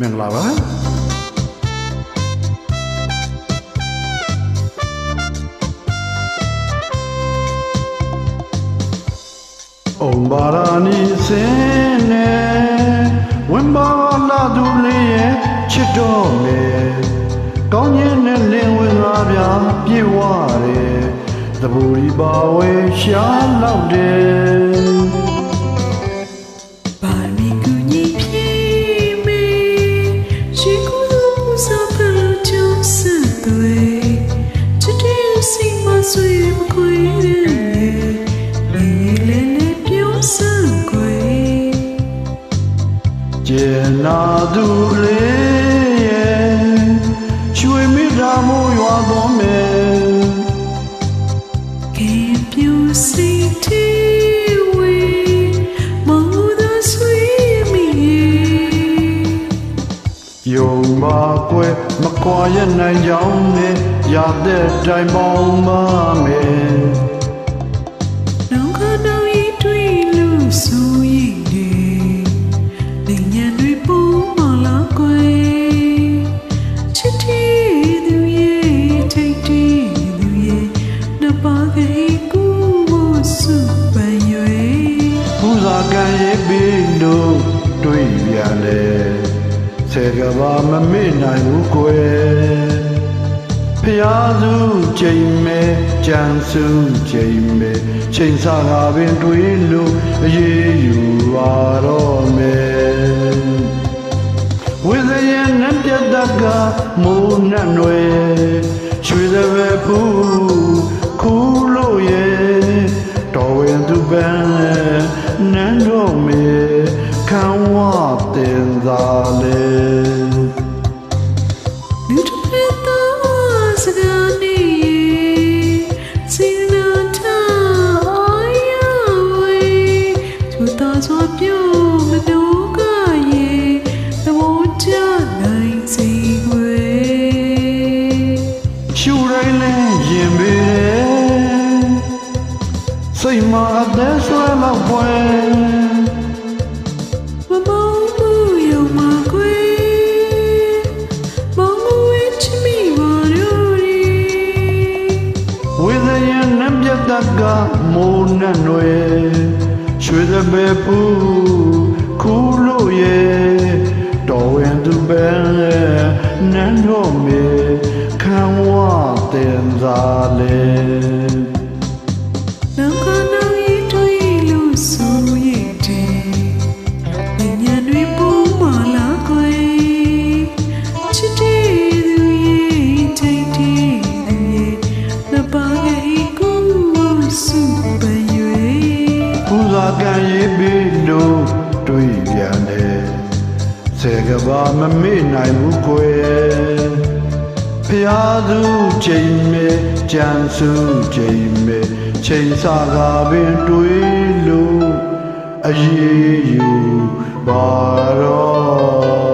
မင်္ဂလာပါအုံဘာရာနီစင်းနဲ့ဝင်ပါလာသူလေးရဲ့ချစ်တော်မယ်ကောင်းခြင်းနဲ့လင်းဝင်လာပြပြေဝတယ်သဘူရီပါဝဲရှားလောက်တယ် ကေပြူစိတ်တီဝေမောဒဆွေမီယုံပါကွယ်မကွာရနိုင်ကြောင်းနဲ့ရတဲ့တိုင်ပေါင်းမမယ်နောင်ခနောင်ဤ ကဘာမမေ့နိုင်ဘူးကွယ်ဖျားစုချိန်မဲ့ကြံစုချိန်မဲ့ချိန်စားကပင်တွေ့လို့အေးယူပါတော့မယ်ဝိဇယနဲ့ပြတ်တကမိုးနဲ့နွယ်ရွှေသပဲဖူးခူးလို့ရဲ့တော်ဝင်သူပန်းနန်းတော်မေခံဝတင်သာလေလူ စွာပြုမတို့ကရေသဘောကျနိုင်စေွယ်ရှူတိုင်းလဲရင်ပေတယ်စိတ်မှာအသက်ဆွဲလောက်ပွဲမမောင်မှုယုံမကွယ်မောင်ဝဲချမီပါတို့ရီဝိဇယနဲ့ပြတ်တကမိုးနဲ့နွယ် ရွှေသပဲဖူးခူးလို့ရဲ့တော်ဝင်သူပန်းနန်းတော် ရေးပြီးလို့တွေ့ပြန်တယ်စေကဘာမမေ့နိုင်ဘူးကွယ်ဖျားသူချိန်မဲ့ကြံစုချိန်မဲ့ချိန်စားကပင်တွေ့လို့အေးယူပါတော့